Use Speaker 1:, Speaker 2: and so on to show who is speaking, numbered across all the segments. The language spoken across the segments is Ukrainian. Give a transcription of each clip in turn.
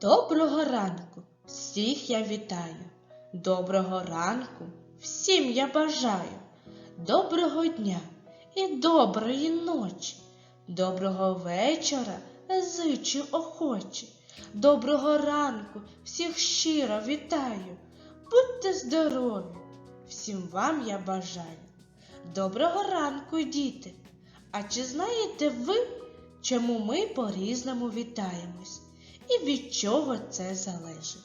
Speaker 1: Доброго ранку, всіх я вітаю. Доброго ранку, всім я бажаю. Доброго дня і доброї ночі. Доброго вечора зичу охоче. Доброго ранку, всіх щиро вітаю. Будьте здорові, всім вам я бажаю. Доброго ранку, діти! А чи знаєте ви, чому ми по-різному вітаємось? І від чого це залежить?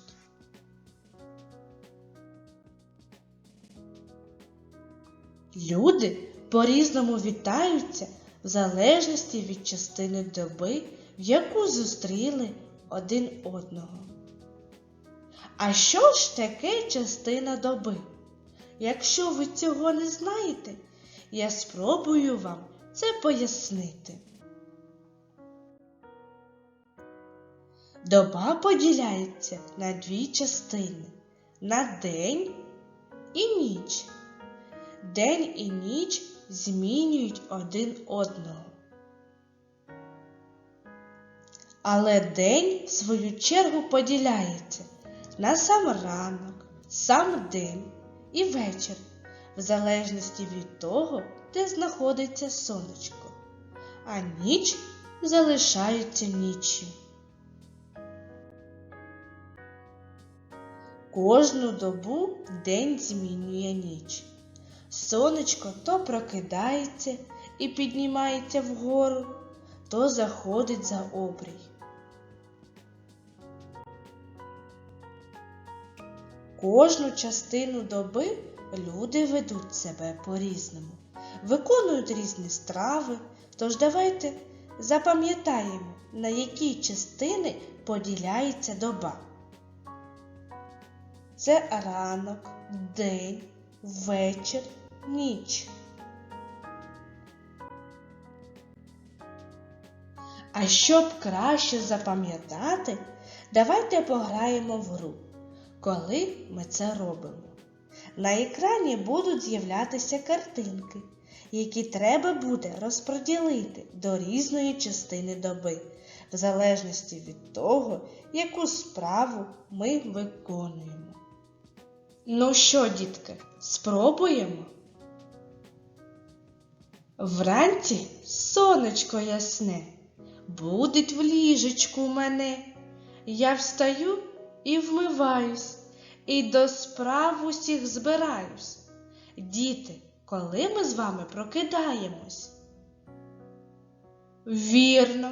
Speaker 1: Люди по-різному вітаються в залежності від частини доби, в яку зустріли один одного. А що ж таке частина доби? Якщо ви цього не знаєте, я спробую вам це пояснити. Доба поділяється на дві частини на день і ніч. День і ніч змінюють один одного. Але день, в свою чергу, поділяється на сам ранок, сам день і вечір, в залежності від того, де знаходиться сонечко, а ніч залишається ніччю. Кожну добу день змінює ніч. Сонечко то прокидається і піднімається вгору, то заходить за обрій. Кожну частину доби люди ведуть себе по-різному, виконують різні страви, тож давайте запам'ятаємо, на які частини поділяється доба. Це ранок, день, вечір, ніч. А щоб краще запам'ятати, давайте пограємо в гру, коли ми це робимо. На екрані будуть з'являтися картинки, які треба буде розподілити до різної частини доби, в залежності від того, яку справу ми виконуємо. Ну що, дітки, спробуємо? Вранці сонечко ясне, будить в ліжечку мене. Я встаю і вмиваюсь, і до справ усіх збираюсь. Діти, коли ми з вами прокидаємось? Вірно,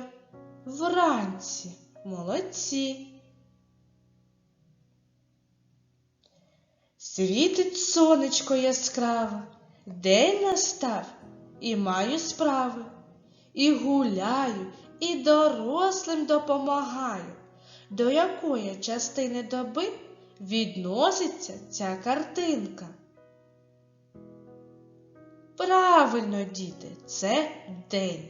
Speaker 1: вранці, молодці. Світить сонечко яскраве, день настав і маю справи, і гуляю, і дорослим допомагаю. До якої частини доби відноситься ця картинка? Правильно, діти, це день.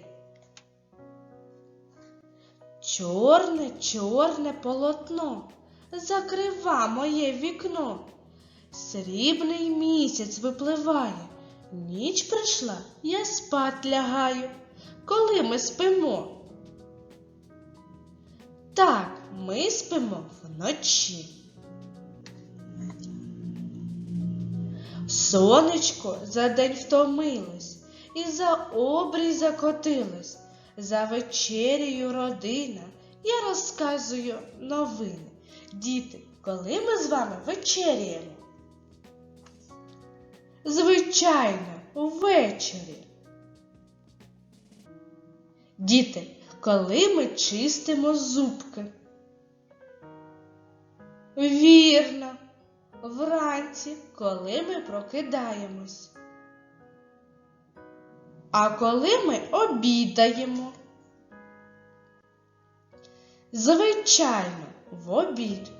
Speaker 1: Чорне, чорне полотно закрива моє вікно. Срібний місяць випливає, ніч прийшла, я спать лягаю. Коли ми спимо? Так, ми спимо вночі. Сонечко за день втомилось і за обрій закотилось. За вечерею родина я розказую новини. Діти, коли ми з вами вечеряємо? Звичайно, ввечері. Діти, коли ми чистимо зубки? Вірно, вранці, коли ми прокидаємось. А коли ми обідаємо? Звичайно, в обід.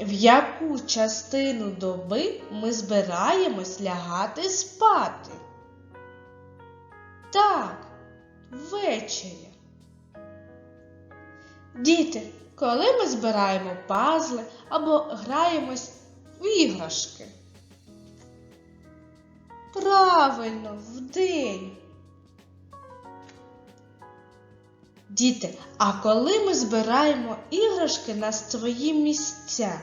Speaker 1: В яку частину доби ми збираємось лягати спати? Так, ввечері. Діти, коли ми збираємо пазли або граємось в іграшки? Правильно, вдень. Діти, а коли ми збираємо іграшки на свої місця?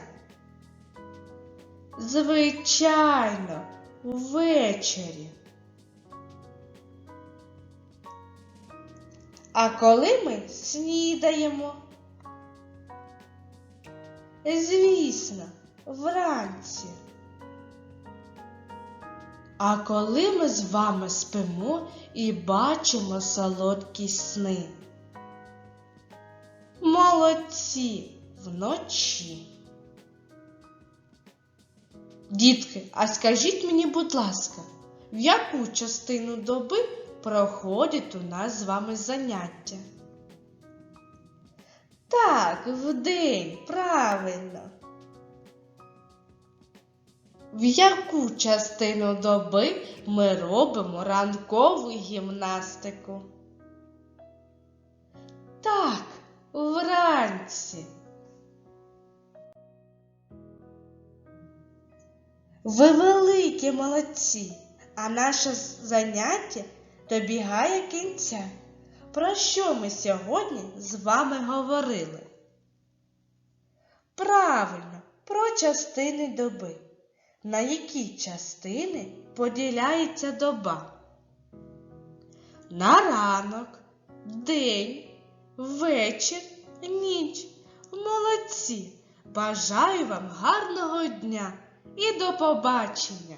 Speaker 1: Звичайно, ввечері. А коли ми снідаємо? Звісно, вранці. А коли ми з вами спимо і бачимо солодкі сни? Молодці вночі. Дітки, а скажіть мені, будь ласка, в яку частину доби проходять у нас з вами заняття? Так, вдень, правильно. В яку частину доби ми робимо ранкову гімнастику? Так, вранці. Ви великі молодці, а наше заняття добігає кінця. Про що ми сьогодні з вами говорили? Правильно, про частини доби. На які частини поділяється доба? На ранок, день, вечір, ніч. Молодці! Бажаю вам гарного дня і до побачення!